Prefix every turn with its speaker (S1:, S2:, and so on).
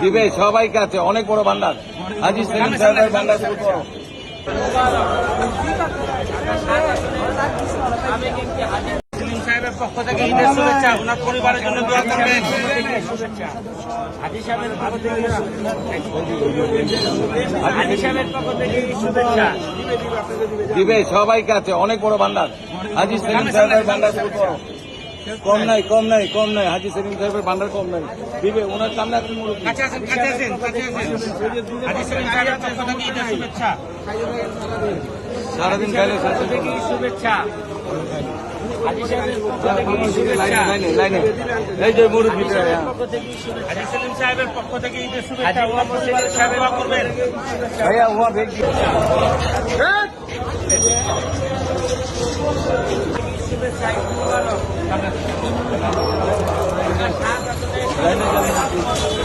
S1: দিবে সবাইকে আছে অনেক বড় ভান্ডার হাজি সেলিম সাহেবের ভান্ডার শুরু করো
S2: সেলিম পক্ষ থেকে ঈদের শুভেচ্ছা ওনার পরিবারের জন্য দোয়া করবেন শুভেচ্ছা হাজি সাহেবের পক্ষ থেকে হাজি সাহেবের পক্ষ থেকে শুভেচ্ছা
S1: দিবে সবাইকে আছে অনেক বড় ভান্ডার হাজি সেলিম সাহেবের ভান্ডার শুরু করো কম নাই কম নাই কম নাই। হাজি সেলিম সাহেবের ভান্ডার কম নাই। দিবে ওনার সামনে আপনি সারাদিন খাইলে
S2: পক্ষ থেকে
S1: ভাইয়া
S2: শুভেচ্ছা। Thank you.